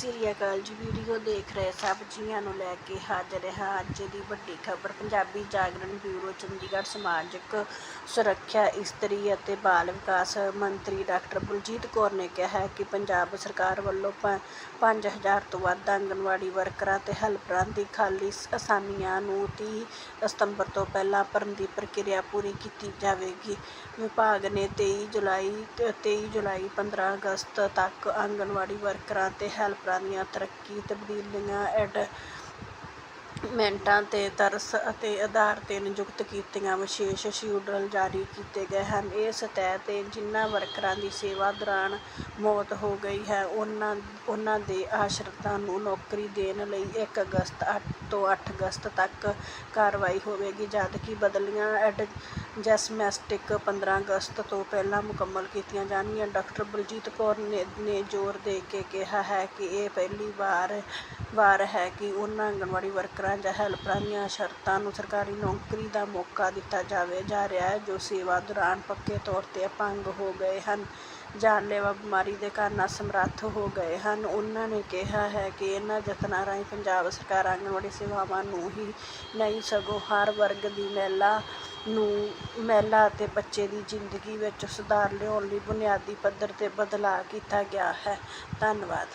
ਸ੍ਰੀ ਅਕਾਲ ਜੀ ਵੀਡੀਓ ਦੇਖ ਰਹੇ ਸਭ ਜੀਆਂ ਨੂੰ ਲੈ ਕੇ ਹਾਜ਼ਰ ਹਾਂ ਅੱਜ ਦੀ ਵੱਡੀ ਖਬਰ। ਪੰਜਾਬੀ ਜਾਗਰਣ ਬਿਊਰੋ, ਚੰਡੀਗੜ੍ਹ ਸਮਾਜਿਕ ਸੁਰੱਖਿਆ ਇਸਤਰੀ ਅਤੇ ਬਾਲ ਵਿਕਾਸ ਮੰਤਰੀ ਡਾਕਟਰ ਬਲਜੀਤ ਕੌਰ ਨੇ ਕਿਹਾ ਹੈ ਕਿ ਪੰਜਾਬ ਸਰਕਾਰ ਵੱਲੋਂ ਪ- ਪੰਜ ਹਜ਼ਾਰ ਤੋਂ ਵੱਧ ਆਂਗਣਵਾੜੀ ਵਰਕਰਾਂ ਤੇ ਹੈਲਪਰਾਂ ਦੀ ਖਾਲੀ ਸ- ਅਸਾਮੀਆਂ ਨੂੰ 30 ਸਤੰਬਰ ਤੋਂ ਪਹਿਲਾਂ ਭਰਨ ਦੀ ਪ੍ਰਕਿਰਿਆ ਪੂਰੀ ਕੀਤੀ ਜਾਵੇਗੀ। ਵਿਭਾਗ ਨੇ 23 ਜੁਲਾਈ 23 ਜੁਲਾਈ 15 ਅਗਸਤ ਤੱਕ ਆਂਗਣਵਾੜੀ ਵਰਕਰਾਂ ਤੇ ਹੈਲਪਰਾਂ ਦੀਆਂ ਤਰੱਕੀ ਤਬਦੀਲੀਆਂ ਐਡ ਮਿੰਟਾਂ ਤੇ ਤਰਸ ਅਤੇ ਆਧਾਰ ਤੇ ਨਿਯੁਕਤ ਕੀਤੀਆਂ ਵਿਸ਼ੇਸ਼ ਸ਼ਿਡਿਊਲ ਜਾਰੀ ਕੀਤੇ ਗਏ ਹਨ। ਇਸ ਤਹਿ ਤੇ ਜਿਨ੍ਹਾਂ ਵਰਕਰਾਂ ਦੀ ਸੇਵਾ ਦੌਰਾਨ ਮੌਤ ਹੋ ਗਈ ਹੈ, ਉਹਨਾਂ ਉਹਨਾਂ ਦੇ ਆਸ਼ਰਿਤਾਂ ਨੂੰ ਨੌਕਰੀ ਦੇਣ ਲਈ ਇੱਕ ਅਗਸਤ ਅੱਠ ਤੋਂ ਅੱਠ ਅਗਸਤ ਤੱਕ ਕਾਰਵਾਈ ਹੋਵੇਗੀ। ਜਦਕਿ ਬਦਲੀਆਂ ਐਡਜਸਟਮੈਸਟਿਕ 15 ਅਗਸਤ ਤੋਂ ਪਹਿਲਾਂ ਮੁਕੰਮਲ ਕੀਤੀਆਂ ਜਾਣਗੀਆਂ। ਡਾਕਟਰ ਬਲਜੀਤ ਕੌਰ ਨੇ ਨੇ ਜ਼ੋਰ ਦੇ ਕੇ ਕਿਹਾ ਹੈ ਕਿ ਇਹ ਪਹਿਲੀ ਵਾਰ ਵਾਰ ਹੈ ਕਿ ਉਹਨਾਂ ਆਂਗਣਵਾੜੀ ਵਰਕਰਾਂ ਜਾਂ ਹੈਲਪਰਾਂ ਦੀਆਂ ਸ਼ਰਤਾਂ ਨੂੰ ਸਰਕਾਰੀ ਨੌਕਰੀ ਦਾ ਮੌਕਾ ਦਿੱਤਾ ਜਾਵੇ, ਜਾ ਰਿਹਾ ਹੈ, ਜੋ ਸੇਵਾ ਦੌਰਾਨ ਪੱਕੇ ਤੌਰ ਤੇ ਅਪੰਗ ਹੋ ਗਏ ਹਨ ਜਾਨਲੇਵਾ ਬਿਮਾਰੀ ਦੇ ਕਾਰਨ ਅਸਮਰੱਥ ਹੋ ਗਏ ਹਨ। ਉਹਨਾਂ ਨੇ ਕਿਹਾ ਹੈ ਕਿ ਇਹਨਾਂ ਯਤਨਾਂ ਰਾਹੀਂ ਪੰਜਾਬ ਸਰਕਾਰ ਆਂਗਣਵਾੜੀ ਸੇਵਾਵਾਂ ਨੂੰ ਹੀ ਨਹੀਂ, ਸਗੋਂ ਹਰ ਵਰਗ ਦੀ ਮਹਿਲਾ ਨੂੰ ਮਹਿਲਾ ਅਤੇ ਬੱਚੇ ਦੀ ਜ਼ਿੰਦਗੀ ਵਿੱਚ ਸੁਧਾਰ ਲਿਆਉਣ ਲਈ ਬੁਨਿਆਦੀ ਪੱਧਰ ਤੇ ਬਦਲਾਅ ਕੀਤਾ ਗਿਆ ਹੈ। ਧੰਨਵਾਦ।